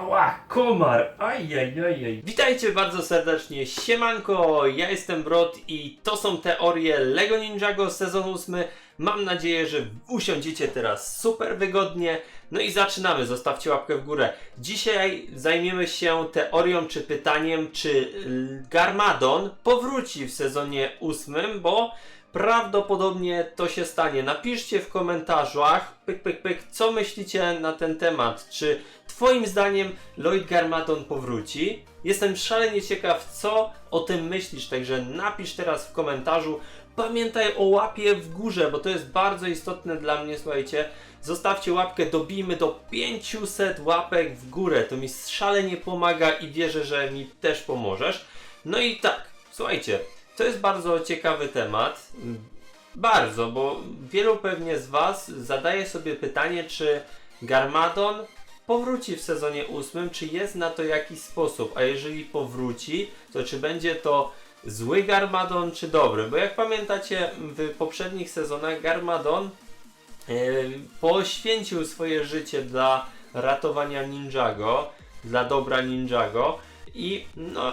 Ała, komar! Ajajajaj. Witajcie bardzo serdecznie, siemanko, ja jestem Brod i to są teorie Lego Ninjago sezon 8. Mam nadzieję, że usiądziecie teraz super wygodnie. No i zaczynamy, zostawcie łapkę w górę. Dzisiaj zajmiemy się teorią czy pytaniem, czy Garmadon powróci w sezonie 8, bo Prawdopodobnie to się stanie. Napiszcie w komentarzach, pyk, pyk, pyk, co myślicie na ten temat. Czy Twoim zdaniem Lloyd Garmadon powróci? Jestem szalenie ciekaw, co o tym myślisz, także napisz teraz w komentarzu. Pamiętaj o łapie w górze, bo to jest bardzo istotne dla mnie, słuchajcie. Zostawcie łapkę, dobijmy do 500 łapek w górę. To mi szalenie pomaga i wierzę, że mi też pomożesz. No i tak, słuchajcie, to jest bardzo ciekawy temat. Bardzo, bo wielu pewnie z Was zadaje sobie pytanie, czy Garmadon powróci w sezonie ósmym, czy jest na to jakiś sposób, a jeżeli powróci, to czy będzie to zły Garmadon, czy dobry? Bo jak pamiętacie, w poprzednich sezonach Garmadon e, poświęcił swoje życie dla ratowania Ninjago, dla dobra Ninjago i no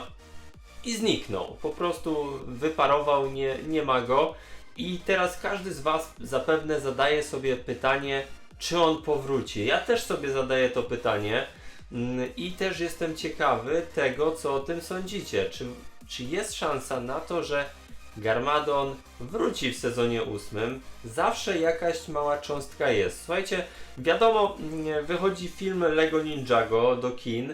i zniknął. Po prostu wyparował, nie, nie ma go. I teraz każdy z Was zapewne zadaje sobie pytanie, czy on powróci. Ja też sobie zadaję to pytanie mm, i też jestem ciekawy tego, co o tym sądzicie. Czy, czy jest szansa na to, że Garmadon wróci w sezonie ósmym? Zawsze jakaś mała cząstka jest. Słuchajcie, wiadomo, mm, wychodzi film Lego Ninjago do kin.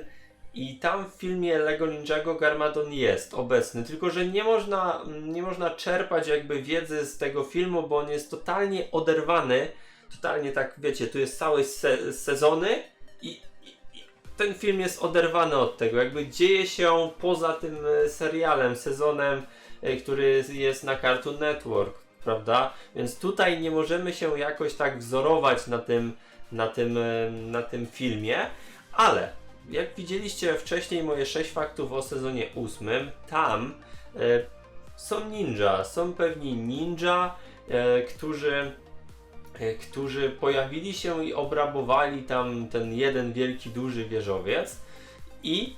I tam w filmie Lego Ninjago Garmadon jest obecny, tylko że nie można, nie można czerpać jakby wiedzy z tego filmu, bo on jest totalnie oderwany. Totalnie tak, wiecie, tu jest cały se sezony i, i, i ten film jest oderwany od tego. Jakby dzieje się poza tym e, serialem, sezonem, e, który jest na Cartoon Network, prawda? Więc tutaj nie możemy się jakoś tak wzorować na tym, na tym, e, na tym filmie, ale jak widzieliście wcześniej moje 6 faktów o sezonie 8, tam są ninja, są pewni ninja, którzy, którzy pojawili się i obrabowali tam ten jeden wielki, duży wieżowiec. I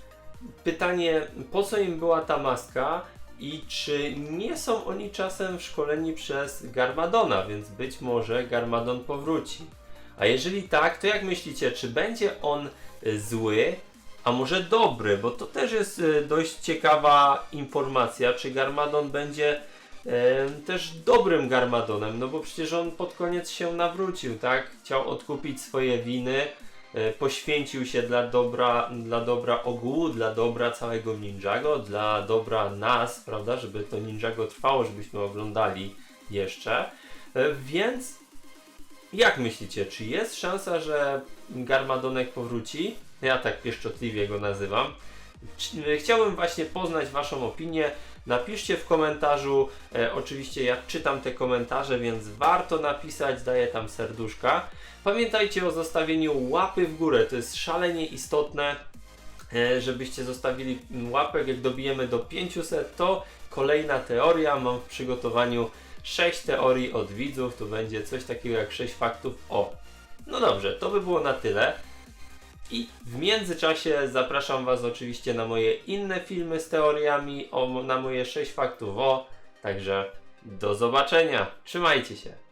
pytanie, po co im była ta maska i czy nie są oni czasem szkoleni przez Garmadona, więc być może Garmadon powróci. A jeżeli tak, to jak myślicie, czy będzie on y, zły, a może dobry? Bo to też jest y, dość ciekawa informacja, czy Garmadon będzie e, też dobrym Garmadonem, no bo przecież on pod koniec się nawrócił, tak? Chciał odkupić swoje winy, e, poświęcił się dla dobra, dla dobra ogółu, dla dobra całego Ninjago, dla dobra nas, prawda? Żeby to Ninjago trwało, żebyśmy oglądali jeszcze. E, więc jak myślicie, czy jest szansa, że Garmadonek powróci? Ja tak pieszczotliwie go nazywam. Chciałbym właśnie poznać Waszą opinię. Napiszcie w komentarzu. E, oczywiście ja czytam te komentarze, więc warto napisać. Daję tam serduszka. Pamiętajcie o zostawieniu łapy w górę. To jest szalenie istotne, e, żebyście zostawili łapek. Jak dobijemy do 500, to kolejna teoria. Mam w przygotowaniu 6 teorii od widzów. Tu będzie coś takiego jak 6 faktów o. No dobrze, to by było na tyle. I w międzyczasie zapraszam Was oczywiście na moje inne filmy z teoriami, o, na moje 6 faktów o. Także do zobaczenia. Trzymajcie się.